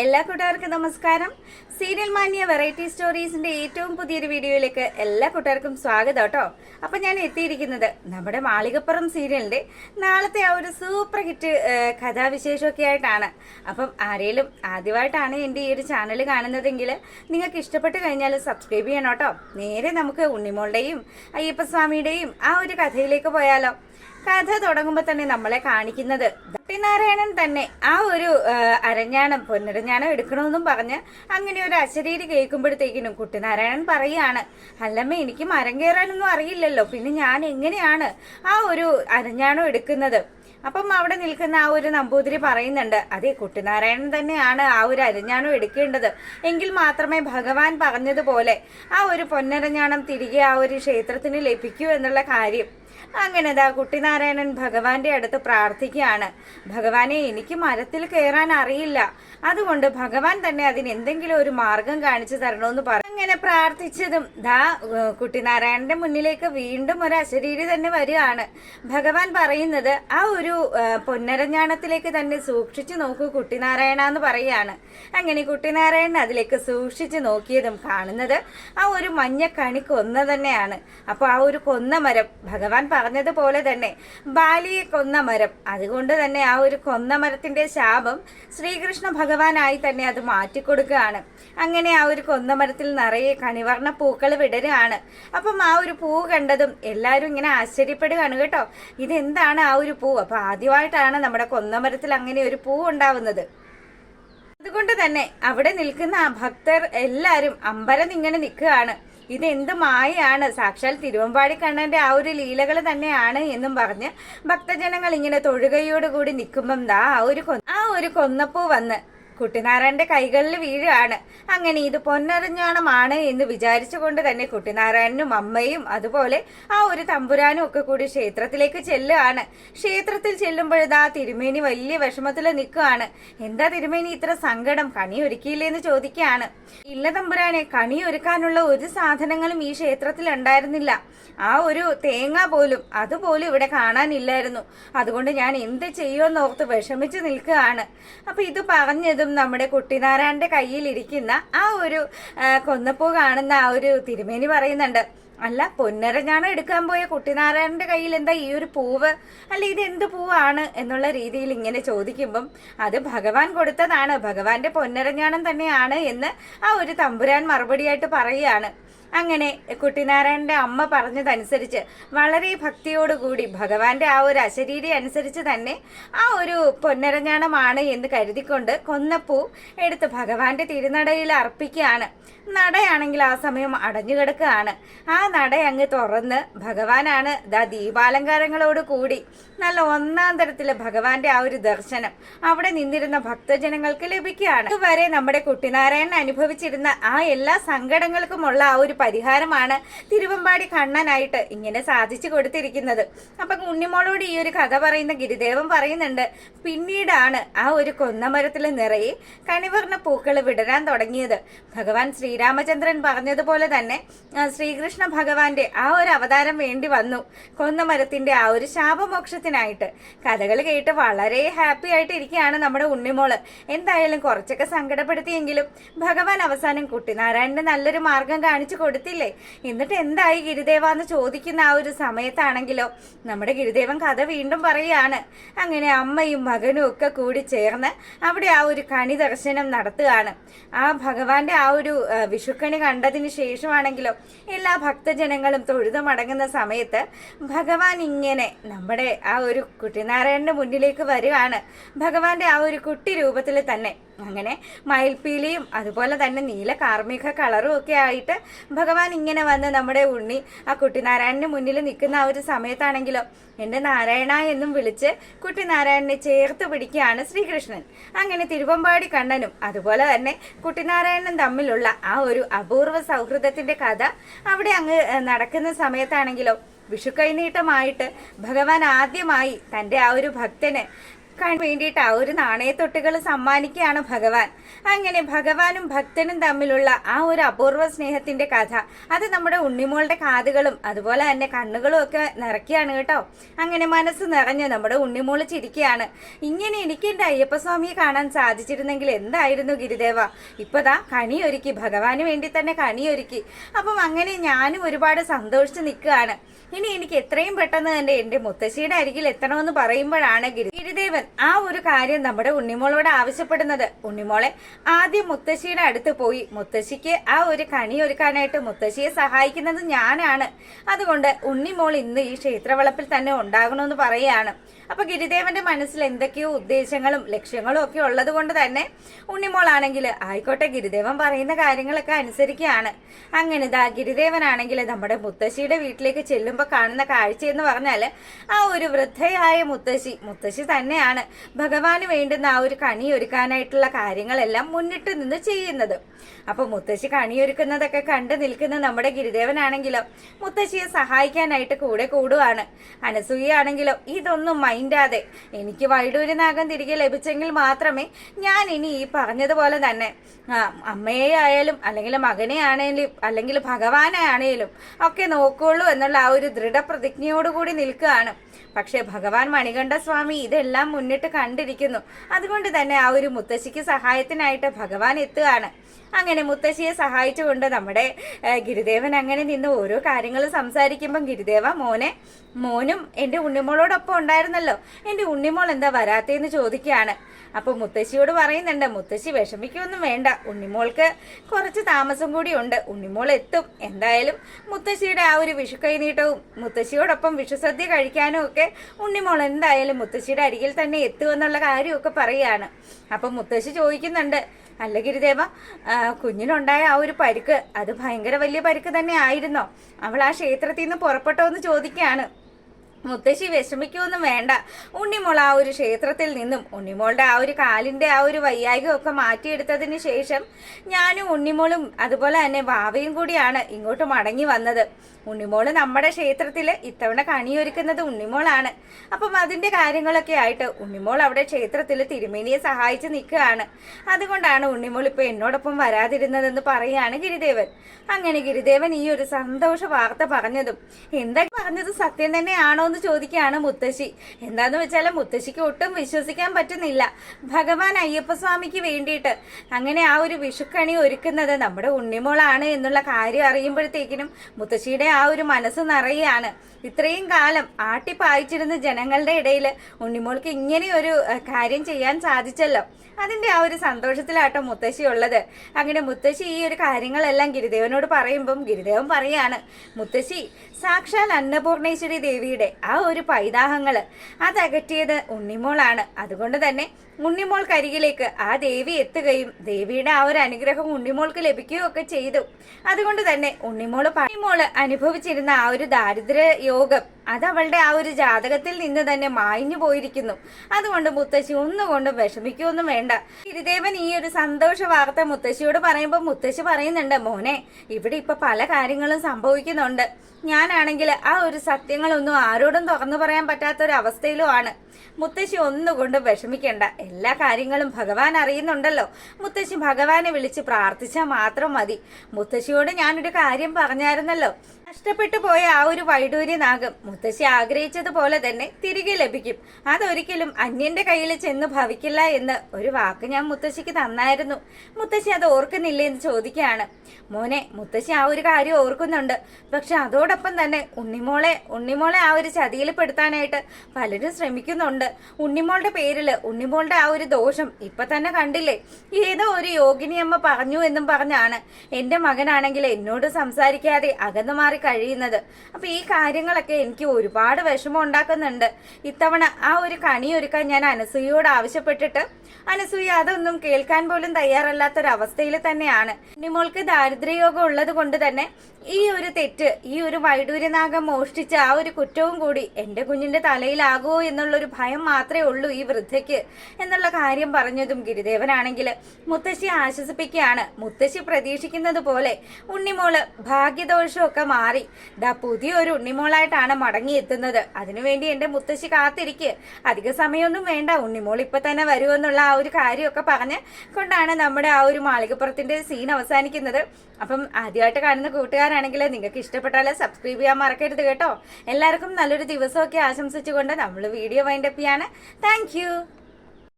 എല്ലാ കൂട്ടുകാർക്കും നമസ്കാരം. സീരിയൽ മാന്യ വെറൈറ്റി സ്റ്റോറീസിന്റെ ഏറ്റവും പുതിയൊരു വീഡിയോയിലേക്ക് എല്ലാ കൂട്ടുകാർക്കും സ്വാഗതം കേട്ടോ. അപ്പൊ ഞാൻ എത്തിയിരിക്കുന്നത് നമ്മുടെ മാളികപ്പുറം സീരിയലിന്റെ നാളത്തെ ആ ഒരു സൂപ്പർ ഹിറ്റ് കഥാവിശേഷമൊക്കെ ആയിട്ടാണ്. അപ്പം ആരേലും ആദ്യമായിട്ടാണ് എന്റെ ഈ ഒരു ചാനൽ കാണുന്നതെങ്കിൽ നിങ്ങൾക്ക് ഇഷ്ടപ്പെട്ട് കഴിഞ്ഞാൽ സബ്സ്ക്രൈബ് ചെയ്യണം കേട്ടോ. നേരെ നമുക്ക് ഉണ്ണിമോളുടെയും അയ്യപ്പസ്വാമിയുടെയും ആ ഒരു കഥയിലേക്ക് പോയാലോ. കഥ തുടങ്ങുമ്പോൾ തന്നെ നമ്മളെ കാണിക്കുന്നത് ദട്ടിനാരായണൻ തന്നെ ആ ഒരു അരഞ്ഞാണം പൊന്നരഞ്ഞാണം എടുക്കണമെന്നും പറഞ്ഞ് അങ്ങനെ ഒരു അശരീരി കേൾക്കുമ്പോഴത്തേക്കിനും കുട്ടിനാരായണൻ പറയാണ് അല്ലമ്മ എനിക്ക് മരം കയറാനൊന്നും അറിയില്ലല്ലോ. പിന്നെ ഞാൻ എങ്ങനെയാണ് ആ ഒരു അരഞ്ഞാണം എടുക്കുന്നത്? അപ്പം അവിടെ നിൽക്കുന്ന ആ ഒരു നമ്പൂതിരി പറയുന്നുണ്ട് അതെ കുട്ടിനാരായണൻ തന്നെയാണ് ആ ഒരു അരഞ്ഞാണം എടുക്കേണ്ടത്. എങ്കിൽ മാത്രമേ ഭഗവാൻ പറഞ്ഞതുപോലെ ആ ഒരു പൊന്നരഞ്ഞാണം തിരികെ ആ ഒരു ക്ഷേത്രത്തിന് ലഭിക്കൂ എന്നുള്ള കാര്യം. അങ്ങനെ ദാ കുട്ടിനാരായണൻ ഭഗവാന്റെ അടുത്ത് പ്രാർത്ഥിക്കുകയാണ്. ഭഗവാനെ എനിക്ക് മരത്തിൽ കയറാൻ അറിയില്ല. അതുകൊണ്ട് ഭഗവാൻ തന്നെ അതിന് എന്തെങ്കിലും ഒരു മാർഗം കാണിച്ചു തരണമെന്ന് പറഞ്ഞു അങ്ങനെ പ്രാർത്ഥിച്ചതും ദാ കുട്ടിനാരായണന്റെ മുന്നിലേക്ക് വീണ്ടും ഒരു അശരീരി തന്നെ വരികയാണ്. ഭഗവാൻ പറയുന്നത് ആ ഒരു പൊന്നരഞ്ഞാണത്തിലേക്ക് തന്നെ സൂക്ഷിച്ചു നോക്കൂ കുട്ടിനാരായണ എന്ന് പറയുകയാണ്. അങ്ങനെ കുട്ടിനാരായണൻ അതിലേക്ക് സൂക്ഷിച്ചു നോക്കിയതും കാണുന്നത് ആ ഒരു മഞ്ഞ കണി കൊന്ന തന്നെയാണ്. അപ്പോൾ ആ ഒരു കൊന്ന മരം ഭഗവാൻ പറഞ്ഞതുപോലെ തന്നെ ബാലിയെ കൊന്ന മരം അതുകൊണ്ട് തന്നെ ആ ഒരു കൊന്ന മരത്തിന്റെ ശാപം ശ്രീകൃഷ്ണ ഭഗവാനായി തന്നെ അത് മാറ്റിക്കൊടുക്കുകയാണ്. അങ്ങനെ ആ ഒരു കൊന്ന മരത്തിൽ നിറയെ കണിവർണ പൂക്കൾ വിടരുകയാണ് അപ്പം ആ ഒരു പൂ കണ്ടതും എല്ലാവരും ഇങ്ങനെ ആശ്ചര്യപ്പെടുകയാണ് കേട്ടോ. ഇതെന്താണ് ആ ഒരു പൂ? അപ്പൊ ആദ്യമായിട്ടാണ് നമ്മുടെ കൊന്നമരത്തിൽ അങ്ങനെ ഒരു പൂ ഉണ്ടാവുന്നത്. അതുകൊണ്ട് തന്നെ അവിടെ നിൽക്കുന്ന ആ ഭക്തർ എല്ലാവരും അമ്പരം ഇങ്ങനെ നിൽക്കുകയാണ്. ഇത് എന്ത് മായയാണ്? സാക്ഷാൽ തിരുവമ്പാടി കണ്ണന്റെ ആ ഒരു ലീലകൾ തന്നെയാണ് എന്നും പറഞ്ഞ് ഭക്തജനങ്ങൾ ഇങ്ങനെ തൊഴുകയോടുകൂടി നിൽക്കുമ്പം ദാ ആ ഒരു ആ ഒരു കൊന്നപ്പൂ വന്ന് കുട്ടിനാരായണന്റെ കൈകളിൽ വീഴുകയാണ്. അങ്ങനെ ഇത് പൊന്നരഞ്ഞാണമാണ് എന്ന് വിചാരിച്ചുകൊണ്ട് തന്നെ കുട്ടിനാരായണനും അമ്മയും അതുപോലെ ആ ഒരു തമ്പുരാനും ഒക്കെ കൂടി ക്ഷേത്രത്തിലേക്ക് ചെല്ലുകയാണ്. ക്ഷേത്രത്തിൽ ചെല്ലുമ്പോഴതാ തിരുമേനി വലിയ വിഷമത്തിൽ നിൽക്കുകയാണ്. എന്താ തിരുമേനി ഇത്ര സങ്കടം? കണി ഒരുക്കിയില്ലേ എന്ന് ചോദിക്കുകയാണ്. ഇല്ല തമ്പുരാനെ കണി ഒരുക്കാനുള്ള ഒരു സാധനങ്ങളും ഈ ക്ഷേത്രത്തിൽ ഉണ്ടായിരുന്നില്ല. ആ ഒരു തേങ്ങ പോലും അതുപോലും ഇവിടെ കാണാനില്ലായിരുന്നു. അതുകൊണ്ട് ഞാൻ എന്ത് ചെയ്യുമെന്ന് ഓർത്ത് വിഷമിച്ച് നിൽക്കുകയാണ്. അപ്പൊ ഇത് പറഞ്ഞതും നമ്മുടെ കുട്ടിനാരായണന്റെ കയ്യിലിരിക്കുന്ന ആ ഒരു കൊന്നപ്പൂ കാണുന്ന ആ ഒരു തിരുമേനി പറയുന്നുണ്ട്. അല്ല പൊന്നരഞ്ഞാണ് എടുക്കാൻ പോയ കുട്ടിനാരായണന്റെ കയ്യിൽ എന്താ ഈ ഒരു പൂവ്? അല്ല ഇത് എന്ത് പൂവാണ് എന്നുള്ള രീതിയിൽ ഇങ്ങനെ ചോദിക്കുമ്പം അത് ഭഗവാൻ കൊടുത്തതാണ്. ഭഗവാന്റെ പൊന്നരഞ്ഞാണം തന്നെയാണ് എന്ന് ആ ഒരു തമ്പുരാൻ മറുപടിയായിട്ട് പറയുകയാണ്. അങ്ങനെ കുട്ടിനാരായണന്റെ അമ്മ പറഞ്ഞതനുസരിച്ച് വളരെ ഭക്തിയോടുകൂടി ഭഗവാന്റെ ആ ഒരു അശരീരി അനുസരിച്ച് തന്നെ ആ ഒരു പൊന്നരഞ്ഞാണമാണ് എന്ന് കരുതിക്കൊണ്ട് കൊന്നപ്പൂ എടുത്ത് ഭഗവാന്റെ തിരുനടയിൽ അർപ്പിക്കുകയാണ്. നടയാണെങ്കിൽ ആ സമയം അടഞ്ഞു കിടക്കുകയാണ്. ആ നട അങ്ങ് തുറന്ന് ഭഗവാനാണ് ദാ ദീപാലങ്കാരങ്ങളോട് കൂടി നല്ല ഒന്നാം തരത്തിൽ ഭഗവാന്റെ ആ ഒരു ദർശനം അവിടെ നിന്നിരുന്ന ഭക്തജനങ്ങൾക്ക് ലഭിക്കുകയാണ്. ഇതുവരെ നമ്മുടെ കുട്ടിനാരായണൻ അനുഭവിച്ചിരുന്ന ആ എല്ലാ സങ്കടങ്ങൾക്കുമുള്ള ആ ഒരു പരിഹാരമാണ് തിരുവമ്പാടി കണ്ണനായിട്ട് ഇങ്ങനെ സാധിച്ചു കൊടുത്തിരിക്കുന്നത്. അപ്പൊ ഉണ്ണിമോളോട് ഈ ഒരു കഥ പറയുന്ന ഗിരിദേവൻ പറയുന്നുണ്ട് പിന്നീടാണ് ആ ഒരു കൊന്നമരത്തിൽ നിറയെ കണിവർണ പൂക്കൾ വിടരാൻ തുടങ്ങിയത്. ഭഗവാൻ ശ്രീരാമചന്ദ്രൻ പറഞ്ഞതുപോലെ തന്നെ ശ്രീകൃഷ്ണ ഭഗവാന്റെ ആ ഒരു അവതാരം വേണ്ടി വന്നു. കൊന്നമരത്തിന്റെ ആ ഒരു ശാപമോക്ഷത്തിനായിട്ട്. കഥകൾ കേട്ട് വളരെ ഹാപ്പി ആയിട്ട് ഇരിക്കുകയാണ് നമ്മുടെ ഉണ്ണിമോൾ. എന്തായാലും കുറച്ചൊക്കെ സങ്കടപ്പെടുത്തിയെങ്കിലും ഭഗവാൻ അവസാനം കുട്ടിനാരായണന് നല്ലൊരു മാർഗം കാണിച്ചു കൊടുത്തില്ലേ? എന്നിട്ട് എന്തായി ഗിരിദേവ എന്ന് ചോദിക്കുന്ന ആ ഒരു സമയത്താണെങ്കിലോ? നമ്മുടെ ഗിരിദേവൻ കഥ വീണ്ടും പറയുകയാണ് അങ്ങനെ അമ്മയും മകനും ഒക്കെ കൂടി ചേർന്ന് അവിടെ ആ ഒരു കണി ദർശനം നടത്തുകയാണ്. ആ ഭഗവാന്റെ ആ ഒരു വിഷുക്കണി കണ്ടതിന് ശേഷമാണെങ്കിലോ എല്ലാ ഭക്തജനങ്ങളും തൊഴുതു മടങ്ങുന്ന സമയത്ത് ഭഗവാൻ ഇങ്ങനെ നമ്മുടെ ആ ഒരു കുട്ടിനാരായണന്റെ മുന്നിലേക്ക് വരികയാണ്. ഭഗവാന്റെ ആ ഒരു കുട്ടി രൂപത്തിൽ തന്നെ. അങ്ങനെ മയിൽപ്പീലിയും അതുപോലെ തന്നെ നീല കാർമിക കളറും ഒക്കെ ആയിട്ട് ഭഗവാൻ ഇങ്ങനെ വന്ന് നമ്മുടെ ഉണ്ണി ആ കുട്ടിനാരായണന് മുന്നിൽ നിൽക്കുന്ന ആ ഒരു സമയത്താണെങ്കിലോ എന്റെ നാരായണ എന്നും വിളിച്ച് കുട്ടിനാരായണനെ ചേർത്ത് പിടിക്കുകയാണ് ശ്രീകൃഷ്ണൻ. അങ്ങനെ തിരുവമ്പാടി കണ്ണനും അതുപോലെ തന്നെ കുട്ടിനാരായണനും തമ്മിലുള്ള ആ ഒരു അപൂർവ സൗഹൃദത്തിന്റെ കഥ അവിടെ അങ്ങ് നടക്കുന്ന സമയത്താണെങ്കിലോ വിഷു കൈനീട്ടമായിട്ട് ഭഗവാൻ ആദ്യമായി തന്റെ ആ ഒരു ഭക്തന് കൺ വേണ്ടിയിട്ട് ഒരു നാണയത്തൊട്ടുകൾ സമ്മാനിക്കുകയാണ് ഭഗവാൻ. അങ്ങനെ ഭഗവാനും ഭക്തനും തമ്മിലുള്ള ആ ഒരു അപൂർവ സ്നേഹത്തിന്റെ കഥ അത് നമ്മുടെ ഉണ്ണിമോളുടെ കാതുകളും അതുപോലെ തന്നെ കണ്ണുകളും ഒക്കെ നിറയ്ക്കുകയാണ് കേട്ടോ. അങ്ങനെ മനസ്സ് നിറഞ്ഞ് നമ്മുടെ ഉണ്ണിമോൾ ചിരിക്കുകയാണ്. ഇങ്ങനെ എനിക്ക് എന്റെ അയ്യപ്പസ്വാമിയെ കാണാൻ സാധിച്ചിരുന്നെങ്കിൽ എന്തായിരുന്നു ഗിരിദേവ? ഇപ്പതാ കണിയൊരുക്കി ഭഗവാന് വേണ്ടി തന്നെ കണിയൊരുക്കി. അപ്പം അങ്ങനെ ഞാനും ഒരുപാട് സന്തോഷിച്ച് നിൽക്കുകയാണ്. ഇനി എനിക്ക് എത്രയും പെട്ടെന്ന് തന്നെ എന്റെ മുത്തശ്ശിയുടെ അരികിൽ എത്തണമെന്ന് പറയുമ്പോഴാണ് ഗിരി ഗിരിദേവൻ ആ ഒരു കാര്യം നമ്മുടെ ഉണ്ണിമോളോട് ആവശ്യപ്പെടുന്നത്. ഉണ്ണിമോളെ ആദ്യം മുത്തശ്ശിയുടെ അടുത്ത് പോയി. മുത്തശ്ശിക്ക് ആ ഒരു കണി ഒരുക്കാനായിട്ട് മുത്തശ്ശിയെ സഹായിക്കുന്നത് ഞാനാണ്. അതുകൊണ്ട് ഉണ്ണിമോൾ ഇന്ന് ഈ ക്ഷേത്രവളപ്പിൽ തന്നെ ഉണ്ടാകണമെന്ന് പറയുകയാണ്. അപ്പൊ ഗിരിദേവന്റെ മനസ്സിൽ എന്തൊക്കെയോ ഉദ്ദേശങ്ങളും ലക്ഷ്യങ്ങളും ഒക്കെ ഉള്ളത് കൊണ്ട് തന്നെ ഉണ്ണിമോളാണെങ്കിൽ ആയിക്കോട്ടെ ഗിരിദേവൻ പറയുന്ന കാര്യങ്ങളൊക്കെ അനുസരിക്കുകയാണ്. അങ്ങനെ ഇതാ ഗിരിദേവനാണെങ്കിൽ നമ്മുടെ മുത്തശ്ശിയുടെ വീട്ടിലേക്ക് ചെല്ലുമ്പോൾ കാണുന്ന കാഴ്ച എന്ന് പറഞ്ഞാൽ ആ ഒരു വൃദ്ധയായ മുത്തശ്ശി മുത്തശ്ശി തന്നെയാണ് ഭഗവാന് വേണ്ടുന്ന ആ ഒരു കണി ഒരുക്കാനായിട്ടുള്ള കാര്യങ്ങളെല്ലാം മുന്നിട്ട് നിന്ന് ചെയ്യുന്നത്. അപ്പൊ മുത്തശ്ശി കണിയൊരുക്കുന്നതൊക്കെ കണ്ടു നിൽക്കുന്ന നമ്മുടെ ഗിരിദേവനാണെങ്കിലും മുത്തശ്ശിയെ സഹായിക്കാനായിട്ട് കൂടെ കൂടുവാണ്. അനസൂയാണെങ്കിലോ ഇതൊന്നും മൈൻഡാതെ എനിക്ക് വൈഡൂര്യനാഗം തിരികെ ലഭിച്ചെങ്കിൽ മാത്രമേ ഞാൻ ഇനി ഈ പറഞ്ഞതുപോലെ തന്നെ അമ്മയെ ആയാലും അല്ലെങ്കിൽ മകനെ ആണെങ്കിലും അല്ലെങ്കിൽ ഭഗവാനെ ആണെങ്കിലും ഒക്കെ നോക്കുള്ളൂ എന്നുള്ള ആ ഒരു ദൃഢപ്രതിജ്ഞയോടുകൂടി നിൽക്കുകയാണ്. പക്ഷേ ഭഗവാൻ മണികണ്ഠ സ്വാമി ഇതെല്ലാം മുന്നിട്ട് കണ്ടിരിക്കുന്നു. അതുകൊണ്ട് തന്നെ ആ ഒരു മുത്തശ്ശിക്ക് സഹായത്തിനായിട്ട് ഭഗവാൻ എത്തുകയാണ്. അങ്ങനെ മുത്തശ്ശിയെ സഹായിച്ചുകൊണ്ട് നമ്മുടെ ഗിരിദേവൻ അങ്ങനെ നിന്ന് ഓരോ കാര്യങ്ങൾ സംസാരിക്കുമ്പം ഗിരിദേവ മോനെ മോനും എന്റെ ഉണ്ണിമോളോടൊപ്പം ഉണ്ടായിരുന്നല്ലോ. എന്റെ ഉണ്ണിമോൾ എന്താ വരാത്തേന്ന് ചോദിക്കുകയാണ്. അപ്പൊ മുത്തശ്ശിയോട് പറയുന്നുണ്ട് മുത്തശ്ശി വിഷമിക്കൊന്നും വേണ്ട. ഉണ്ണിമോൾക്ക് കുറച്ച് താമസം കൂടി ഉണ്ട്. ഉണ്ണിമോൾ എത്തും. എന്തായാലും മുത്തശ്ശിയുടെ ആ ഒരു വിഷു കൈനീട്ടവും മുത്തശ്ശിയോടൊപ്പം വിഷുസദ്യ കഴിക്കാനും ഒക്കെ ഉണ്ണിമോൾ എന്തായാലും മുത്തശ്ശിയുടെ അരികിൽ തന്നെ എത്തുമെന്നുള്ള കാര്യമൊക്കെ പറയുകയാണ്. അപ്പൊ മുത്തശ്ശി ചോദിക്കുന്നുണ്ട് അല്ല ഗിരിദേവ കുഞ്ഞിനുണ്ടായ ആ ഒരു പരുക്ക് അത് ഭയങ്കര വലിയ പരുക്ക് തന്നെ ആയിരുന്നോ? അവൾ ആ ക്ഷേത്രത്തിൽ നിന്ന് പുറപ്പെട്ടോ എന്ന് ചോദിക്കുകയാണ്. മുത്തശ്ശി വിഷമിക്കൊന്നും വേണ്ട. ഉണ്ണിമോൾ ആ ഒരു ക്ഷേത്രത്തിൽ നിന്നും ഉണ്ണിമോളുടെ ആ ഒരു കാലിന്റെ ആ ഒരു വയ്യായികമൊക്കെ മാറ്റിയെടുത്തതിന് ശേഷം ഞാനും ഉണ്ണിമോളും അതുപോലെ തന്നെ വാവയും കൂടിയാണ് ഇങ്ങോട്ട് മടങ്ങി വന്നത്. ഉണ്ണിമോൾ നമ്മുടെ ക്ഷേത്രത്തിൽ ഇത്തവണ കണിയൊരുക്കുന്നത് ഉണ്ണിമോളാണ്. അപ്പം അതിന്റെ കാര്യങ്ങളൊക്കെ ആയിട്ട് ഉണ്ണിമോൾ അവിടെ ക്ഷേത്രത്തിൽ തിരുമേനിയെ സഹായിച്ച് നിൽക്കുകയാണ്. അതുകൊണ്ടാണ് ഉണ്ണിമോൾ ഇപ്പൊ എന്നോടൊപ്പം വരാതിരുന്നതെന്ന് പറയുകയാണ് ഗിരിദേവൻ. അങ്ങനെ ഗിരിദേവൻ ഈ ഒരു സന്തോഷ വാർത്ത പറഞ്ഞതും എന്താ പറഞ്ഞത് സത്യം തന്നെയാണോ എന്ന് ചോദിക്കുകയാണ് മുത്തശ്ശി. എന്താന്ന് വെച്ചാൽ മുത്തശ്ശിക്ക് ഒട്ടും വിശ്വസിക്കാൻ പറ്റുന്നില്ല. ഭഗവാൻ അയ്യപ്പസ്വാമിക്ക് വേണ്ടിയിട്ട് അങ്ങനെ ആ ഒരു വിഷുക്കണി ഒരുക്കുന്നത് നമ്മുടെ ഉണ്ണിമോളാണ് എന്നുള്ള കാര്യം അറിയുമ്പോഴത്തേക്കിനും മുത്തശ്ശിയുടെ ആ ഒരു മനസ്സ് നിറയുകയാണ് ഇത്രയും കാലം ആട്ടിപ്പായിച്ചിരുന്ന ജനങ്ങളുടെ ഇടയിൽ ഉണ്ണിമോൾക്ക് ഇങ്ങനെ ഒരു കാര്യം ചെയ്യാൻ സാധിച്ചല്ലോ. അതിന്റെ ആ ഒരു സന്തോഷത്തിലാട്ടോ മുത്തശ്ശി ഉള്ളത്. അങ്ങനെ മുത്തശ്ശി ഈ ഒരു കാര്യങ്ങളെല്ലാം ഗിരിദേവനോട് പറയുമ്പം ഗിരിദേവൻ പറയാണ് മുത്തശ്ശി സാക്ഷാൽ അന്നപൂർണേശ്വരി ദേവിയുടെ ആ ഒരു പൈതാഹങ്ങൾ. അതകറ്റിയത് ഉണ്ണിമോളാണ്. അതുകൊണ്ട് തന്നെ ഉണ്ണിമോൾ ഉണ്ണിമോൾക്കരികിലേക്ക് ആ ദേവി എത്തുകയും ദേവിയുടെ ആ ഒരു അനുഗ്രഹം ഉണ്ണിമോൾക്ക് ലഭിക്കുകയും ഒക്കെ ചെയ്തു. അതുകൊണ്ട് തന്നെ ഉണ്ണിമോൾ ഉണ്ണിമോൾ അനുഭവിച്ചിരുന്ന ആ ഒരു ദാരിദ്ര്യ യോഗം അത് അവളുടെ ആ ഒരു ജാതകത്തിൽ നിന്ന് തന്നെ മായിഞ്ഞു പോയിരിക്കുന്നു. അതുകൊണ്ട് മുത്തശ്ശി ഒന്നുകൊണ്ടും വിഷമിക്കൊന്നും വേണ്ട. ഗിരിദേവൻ ഈ ഒരു സന്തോഷ വാർത്ത മുത്തശ്ശിയോട് പറയുമ്പോൾ മുത്തശ്ശി പറയുന്നുണ്ട് മോനെ ഇവിടെ ഇപ്പൊ പല കാര്യങ്ങളും സംഭവിക്കുന്നുണ്ട്. ഞാനാണെങ്കിൽ ആ ഒരു സത്യങ്ങളൊന്നും ആരോടും തുറന്നു പറയാൻ പറ്റാത്ത ഒരു അവസ്ഥയിലും ആണ്. മുത്തശ്ശി ഒന്നുകൊണ്ടും വിഷമിക്കേണ്ട. എല്ലാ കാര്യങ്ങളും ഭഗവാൻ അറിയുന്നുണ്ടല്ലോ. മുത്തശ്ശി ഭഗവാനെ വിളിച്ച് പ്രാർത്ഥിച്ചാൽ മാത്രം മതി. മുത്തശ്ശിയോട് ഞാനൊരു കാര്യം പറഞ്ഞായിരുന്നല്ലോ. നഷ്ടപ്പെട്ടു പോയ ആ ഒരു വൈഡൂര്യനാഗം മുത്തശ്ശി ആഗ്രഹിച്ചതുപോലെ തന്നെ തിരികെ ലഭിക്കും. അതൊരിക്കലും അന്യന്റെ കയ്യിൽ ചെന്ന് ഭവിക്കില്ല എന്ന് ഒരു വാക്ക് ഞാൻ മുത്തശ്ശിക്ക് തന്നായിരുന്നു. മുത്തശ്ശി അത് ഓർക്കുന്നില്ല എന്ന് ചോദിക്കുകയാണ്. മോനെ മുത്തശ്ശി ആ ഒരു കാര്യം ഓർക്കുന്നുണ്ട്. പക്ഷെ അതോടൊപ്പം തന്നെ ഉണ്ണിമോളെ ഉണ്ണിമോളെ ആ ഒരു ചതിയിൽ പെടുത്താനായിട്ട് പലരും ശ്രമിക്കുന്നുണ്ട്. ഉണ്ണിമോളുടെ പേരിൽ ഉണ്ണിമോളുടെ ആ ഒരു ദോഷം ഇപ്പൊ തന്നെ കണ്ടില്ലേ? ഏതോ ഒരു യോഗിനിയമ്മ പറഞ്ഞു എന്നും പറഞ്ഞാണ്. എന്റെ മകനാണെങ്കിൽ എന്നോട് സംസാരിക്കാതെ അകന്നു മാറി കഴിയുന്നത്. അപ്പൊ ഈ കാര്യങ്ങളൊക്കെ എനിക്ക് ഒരുപാട് വിഷമം ഉണ്ടാക്കുന്നുണ്ട്. ഇത്തവണ ആ ഒരു കണി ഒരുക്കാൻ ഞാൻ അനസൂയയോട് ആവശ്യപ്പെട്ടിട്ട് അനസൂയ അതൊന്നും കേൾക്കാൻ പോലും തയ്യാറല്ലാത്തൊരവസ്ഥയിൽ തന്നെയാണ്. ഉണ്ണിമോൾക്ക് ദാരിദ്ര്യയോഗം ഉള്ളത് കൊണ്ട് തന്നെ ഈ ഒരു തെറ്റ് ഈ ഒരു വൈഡൂര്യനാഗം മോഷ്ടിച്ച ആ ഒരു കുറ്റവും കൂടി എന്റെ കുഞ്ഞിന്റെ തലയിലാകുമോ എന്നുള്ളൊരു ഭയം മാത്രമേ ഉള്ളൂ ഈ വൃദ്ധയ്ക്ക് എന്നുള്ള കാര്യം പറഞ്ഞതും ഗിരിദേവനാണെങ്കിൽ മുത്തശ്ശി ആശ്വസിപ്പിക്കുകയാണ്. മുത്തശ്ശി പ്രതീക്ഷിക്കുന്നത് പോലെ ഉണ്ണിമോൾ ഭാഗ്യദോഷമൊക്കെ മാറി. ദാ പുതിയൊരു ഉണ്ണിമോളായിട്ടാണ് മടങ്ങിയെത്തുന്നത്. അതിനുവേണ്ടി എന്റെ മുത്തശ്ശി കാത്തിരിക്കുക അധിക സമയമൊന്നും വേണ്ട. ഉണ്ണിമോൾ ഇപ്പൊ തന്നെ വരുമെന്നുള്ള ആ ഒരു കാര്യമൊക്കെ പറഞ്ഞ് കൊണ്ടാണ് നമ്മുടെ ആ ഒരു മാളികപ്പുറത്തിന്റെ സീൻ അവസാനിക്കുന്നത്. അപ്പം ആദ്യമായിട്ട് കാണുന്ന കൂട്ടുകാരാണെങ്കിൽ നിങ്ങൾക്ക് ഇഷ്ടപ്പെട്ടാൽ സബ്സ്ക്രൈബ് ചെയ്യാൻ മറക്കരുത് കേട്ടോ. എല്ലാവർക്കും നല്ലൊരു ദിവസമൊക്കെ ആശംസിച്ചുകൊണ്ട് നമ്മൾ വീഡിയോ വൈൻഡപ്പ് ചെയ്യാണ്. താങ്ക്